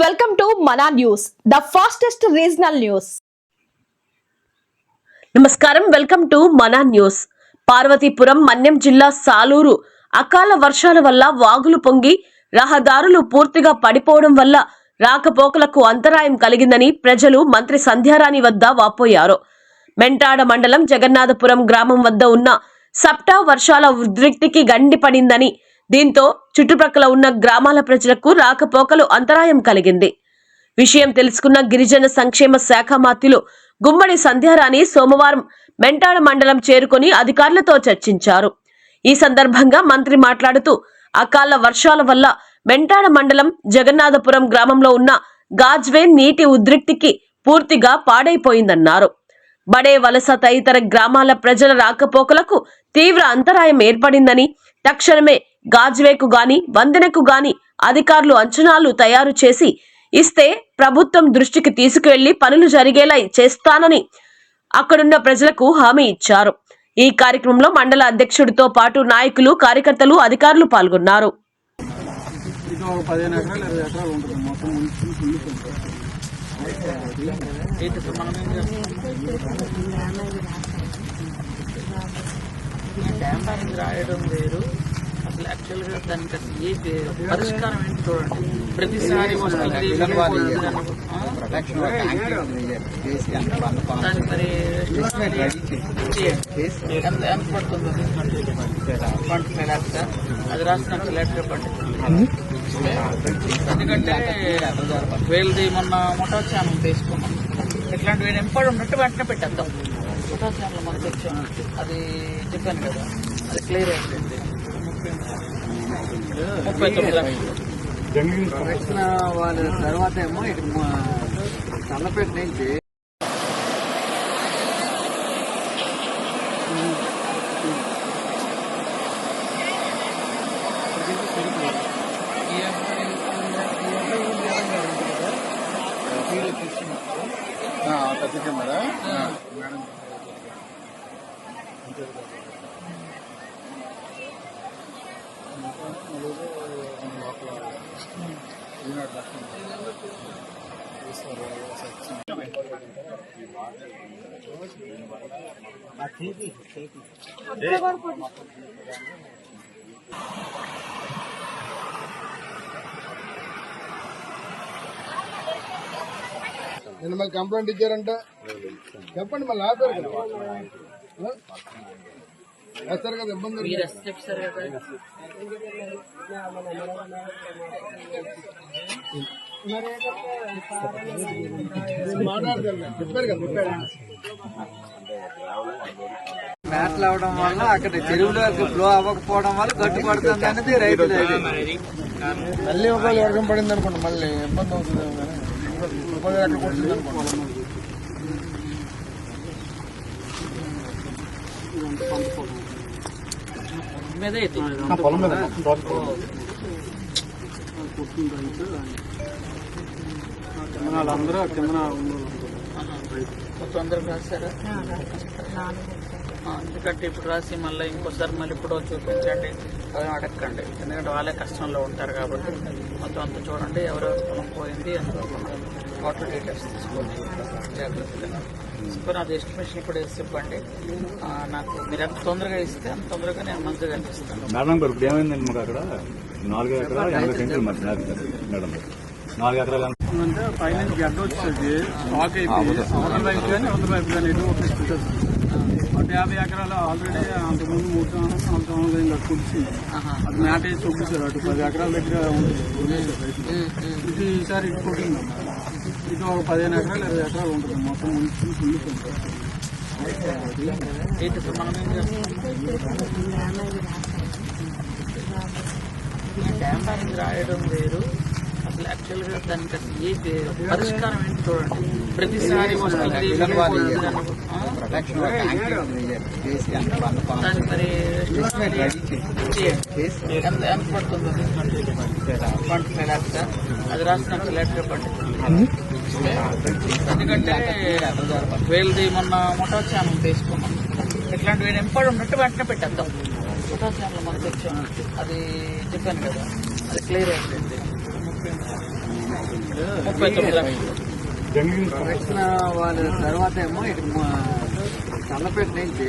Welcome to Mana news the fastest regional news. నమస్కారం welcome to Mana news. Parvathipuram Manyam జిల్లా సాలూరు. అకాల వర్షాల వల్ల వాగులు పొంగి రహదారులు పూర్తిగా పడిపోవడం వల్ల రాకపోకలకు అంతరాయం కలిగిందని ప్రజలు మంత్రి సంధ్యారాణి వద్ద వాపోయారు. మెంటాడ మండలం జగన్నాథపురం గ్రామం వద్ద ఉన్న సప్టా వర్షాల ఉద్రిక్తికి గండి పడిందని దీంతో చుట్టుప్రక్కల ఉన్న గ్రామాల ప్రజలకు రాకపోకలు అంతరాయం కలిగింది. విషయం తెలుసుకున్న గిరిజన సంక్షేమ శాఖ మాత్యులు గుమ్మడి సంధ్యారాణి సోమవారం మెంటాడ మండలం చేరుకొని అధికారులతో చర్చించారు. ఈ సందర్భంగా మంత్రి మాట్లాడుతూ అకాల వర్షాల వల్ల మెంటాడ మండలం జగన్నాథపురం గ్రామంలో ఉన్న గాజ్వే నీటి ఉద్రిక్తికి పూర్తిగా పాడైపోయిందన్నారు. బడే వలస తదితర గ్రామాల ప్రజల రాకపోకలకు తీవ్ర అంతరాయం ఏర్పడిందని తక్షణమే గాజ్వేకు గాని వందెనకు గాని అధికారులు అంచనాలు తయారు చేసి ఇస్తే ప్రభుత్వం దృష్టికి తీసుకువెళ్ళి పనులు జరిగేలా చేస్తానని అక్కడున్న ప్రజలకు హామీ ఇచ్చారు. ఈ కార్యక్రమంలో మండల అధ్యక్షుడితో పాటు నాయకులు కార్యకర్తలు అధికారులు పాల్గొన్నారు. డ్యామ్ రాయడం వేరు. అసలు యాక్చువల్గా దానికి అసలు ఏ పరిష్కారం ఏంటి చూడండి. ప్రతిసారి వస్తుంది దానికి మరి ఎంత పడుతుంది? అది రాసిన లెటర్ ఇవ్వండి ఎందుకంటే వీళ్ళది మొన్న మోటార్ ఛానల్ తీసుకున్నాం. ఇట్లాంటివి ఎంపడి ఉన్నట్టు వెంటనే పెట్టేద్దాం. మోటార్ ఛానల్ మనకు వచ్చాం అది చెప్పాను కదా. అది క్లియర్ అయిపోయింది. ముప్పై తొమ్మిది లక్షలు ప్రొటెక్షన్ వాళ్ళ తర్వాత ఏమో ఇటు చల్లపేట నుంచి తగ్గించారా మేడం నేను మళ్ళీ కంప్లైంట్ ఇచ్చారంట. చెప్పండి మళ్ళీ ఆపారు కదా. ఆ? వేస్తారు కదా ఇబ్బంది మీరు ఎస్ చెప్తారు కదా. మ్యాట్లు అవడం వల్ల అక్కడ చెరువులోకి ఫ్లో అవ్వకపోవడం వల్ల గట్టు పడుతుంది అనేది రైతులు మళ్ళీ ఒకవేళ వర్గం పడింది అనుకోండి మళ్ళీ ఇబ్బంది అవుతుంది అక్కడ కొట్టింది మీదే వాళ్ళందరూ కింద అందరూ రాశారా? ఎందుకంటే ఇప్పుడు రాసి మళ్ళీ ఇంకోసారి మళ్ళీ ఇప్పుడు చూపించండి. అవి అడగండి ఎందుకంటే వాళ్ళే కష్టంలో ఉంటారు కాబట్టి మొత్తం అంతా చూడండి ఎవరెవరు పొలం పోయింది ఎంత వాటర్ డీటెయిల్స్ తీసుకోండి. జాగ్రత్తగా. తీసుకొని అది ఎస్టిమేషన్ కూడా వేసి ఆ, నాకు మీరు ఎంత తొందరగా ఇస్తే అంత తొందరగా నేను మంచిగా కనిపిస్తాను మేడం గారు ఇప్పుడు ఏమైందండి మాకు అక్కడ? నాలుగు ఎకరాలు ఎనభై సెంట్లు మేడం గారు. నాలుగు ఎకరాలు అంటే పైన గడ్డ వచ్చేది స్టాక్ అయిపోయి అవతల వైపు కానీ అవతల వైపు కానీ ఎటు ఒక అటు యాభై ఎకరాలు ఆల్రెడీ అంతకుముందు మూడు సంవత్సరాలు నాలుగు సంవత్సరాలు ఆహా. అది మ్యాట్ వేసి చూపించారు. అటు పది ఎకరాల దగ్గర ఉంటుంది. ఇది ఈసారి ఇటు ఇది ఒక పదిహేను ఎకరాలు ఇరవై ఎకరాలు ఉంటుంది. మొత్తం డ్యామ్ బ్యాగ్ రాయడం వేరు. అసలు యాక్చువల్గా దానికి అసలు ఏ పరిష్కారం ఏంటి చూడండి. ప్రతిసారి వస్తుంది. దానికి మరి ఎంత పడుతుంది? అది రాసిన లెటర్ ఇవ్వండి ఎందుకంటే వీళ్ళది మొన్న మోటార్ ఛానల్ తీసుకున్నాం. ఇట్లాంటివి ఎంపడి ఉన్నట్టు వెంటనే పెట్టేద్దాం. మోటార్ ఛానల్ మనకు వచ్చాం అది చెప్పాను కదా. అది క్లియర్ అయిపోయింది. ముప్పై తొమ్మిది లక్షలు. వాళ్ళ తర్వాత ఏమో ఇటు మా చల్లపేట నుంచి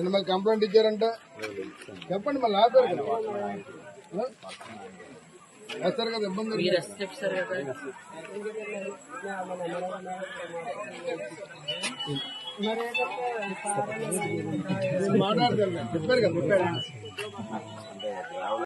నిన్న మళ్ళీ కంప్లైంట్ ఇచ్చారంట. చెప్పండి మళ్ళీ ఆపారు కదా? వేస్తారు కదా ఇబ్బంది మాట్లాడతారు. చెప్పారు కదా